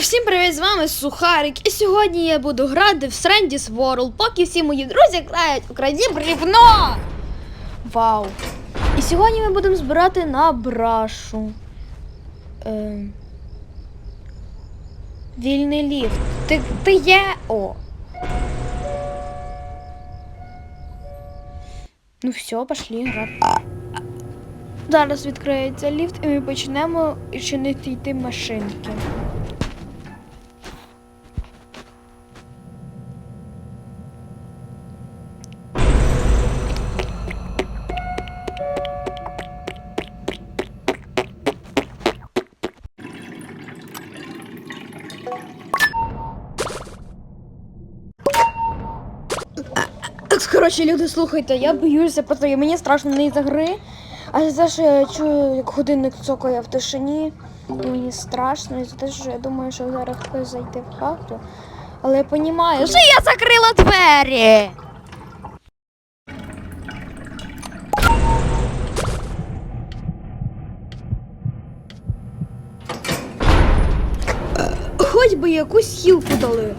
Всім привіт, з вами Сухарик. І сьогодні я буду грати в Strandis World, поки всі мої друзі грають у країні брівно. Вау. І сьогодні ми будемо збирати на брашу. Е... Вільний ліфт. Ти, ти є. О. Ну все, пошли грати. Зараз відкриється ліфт і ми почнемо чинити йти машинки. Коротше, люди, слухайте, я боюся, просто мені страшно не за гри, а за те, що я чую, як годинник цокає в тишині, і мені страшно, і за те, що я думаю, що зараз хтось зайде в хату. Але я розумію, що я закрила двері. Хоч би якусь хілку дали.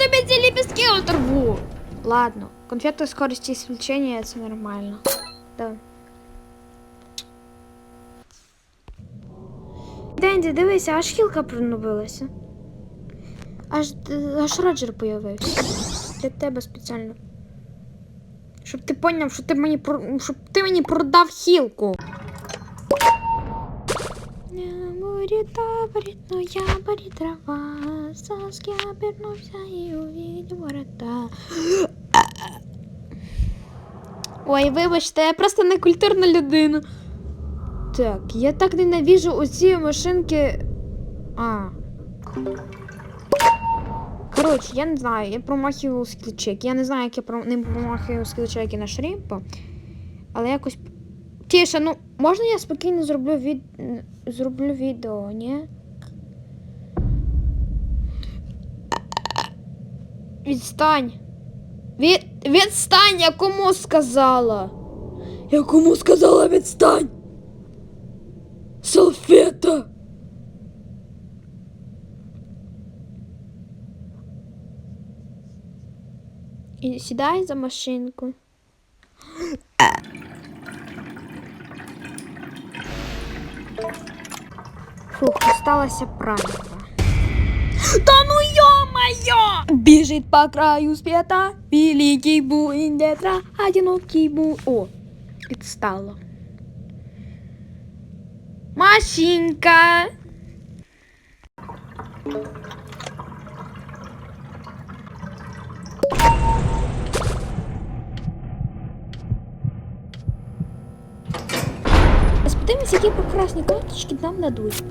Я ці ліпістки оторву. Ладно, конфети скорості свічення це нормально. Да. Денді, дивися, аж хілка проновилася. Аж, аж Роджер появився. Для тебе спеціально. Щоб ти поняв, що ти мені щоб ти мені продав хілку. Будет таборит, но я борит трава. Саски обернулся и увидел ворота. Ой, вибачте, я просто не культурна людина. Так, я так ненавижу оці машинки. А. Коротше, я не знаю, я промахую скілчек. Я не знаю, як я про... не промахую скілчеки на шрімпа. Але якось. Тіше, ну, можна я спокійно зроблю від... зроблю відео, ні? Відстань. Від... Відстань, я кому сказала? Я кому сказала відстань? Салфета. І сідай за машинку. Фух, осталася правда. Да ну ё-моё! Бежит по краю света великий буин ветра, одинокий бу... О, підстало. Машинка! Подивимось, які прекрасні карточки нам дадуть.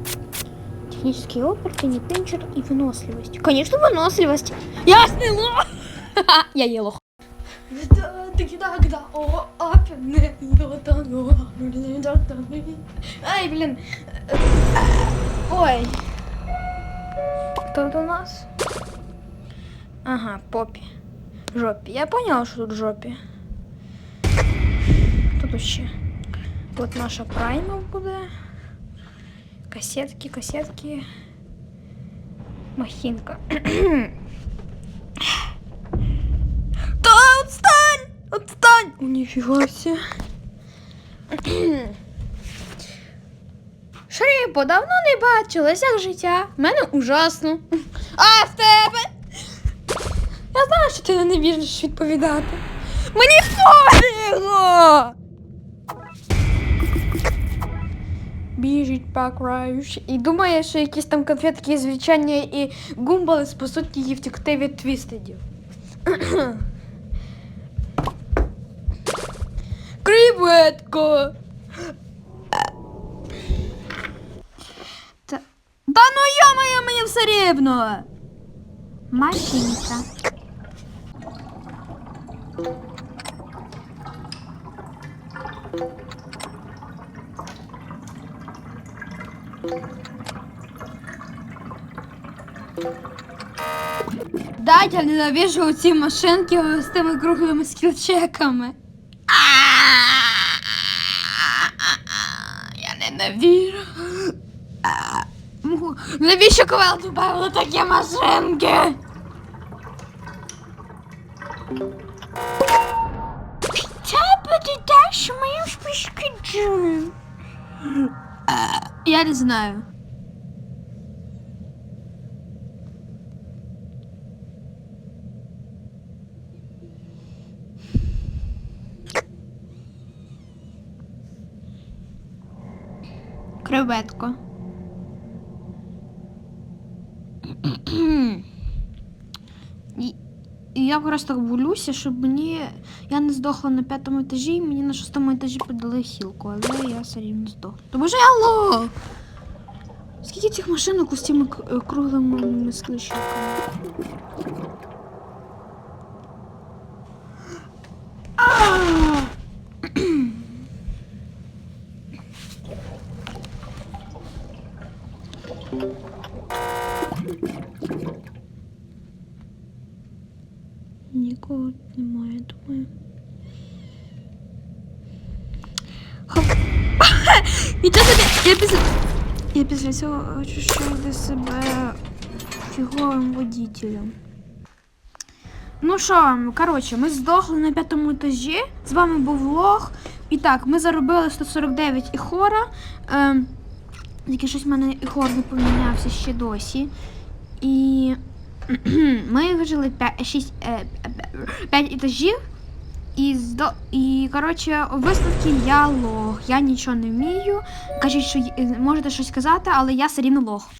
Технический опыт, пенитенчер и выносливость. Конечно, выносливость. Ясный лох. Я не лох. Ай, блин. Ой. Кто это у нас? Ага, попи. Жопи. Я поняла, что тут жопи. Тут вообще. Вот наша прайма буде. Кассетки, кассетки. Махинка. Да, отстань! Отстань! О, нифига себе. Шріпо, давно не бачилась, як життя. В мене ужасно. А в тебе? Я знаю, що ти не віриш відповідати. Мені пофігу! Біжить по краю. І думає, що якісь там конфетки звичайні і гумбали спасуть її втекти від твістедів. Креветко! Та, та ну йо-моє, мені все рівно! Машинка. Да, я ненавижу ці машинки з тими круглими скілчеками. Я ненавижу. Навіщо ковал додали такі машинки? Тебе ти даш моїм спішкіджем. Я не знаю. Креветко. І, я просто болюся, щоб мені. Я не здохла на п'ятому етажі, і мені на шостому етажі подали хілку, але я все рівно здохла. Тому що алло! Скільки цих машинок з цими е, круглими склищиками? Нічого собі! Я після, я після цього відчувати себе фіговим водителем. Ну що, коротше, ми здохли на п'ятому етажі. З вами був Лох. І так, ми заробили 149 іхора. Ем, тільки щось в мене іхор не помінявся ще досі. І ми вижили 5, 6, 5 етажів. І, здо... і коротше, висновки я лох. Я нічого не вмію. Кажуть, що можете щось сказати, але я все рівно лох.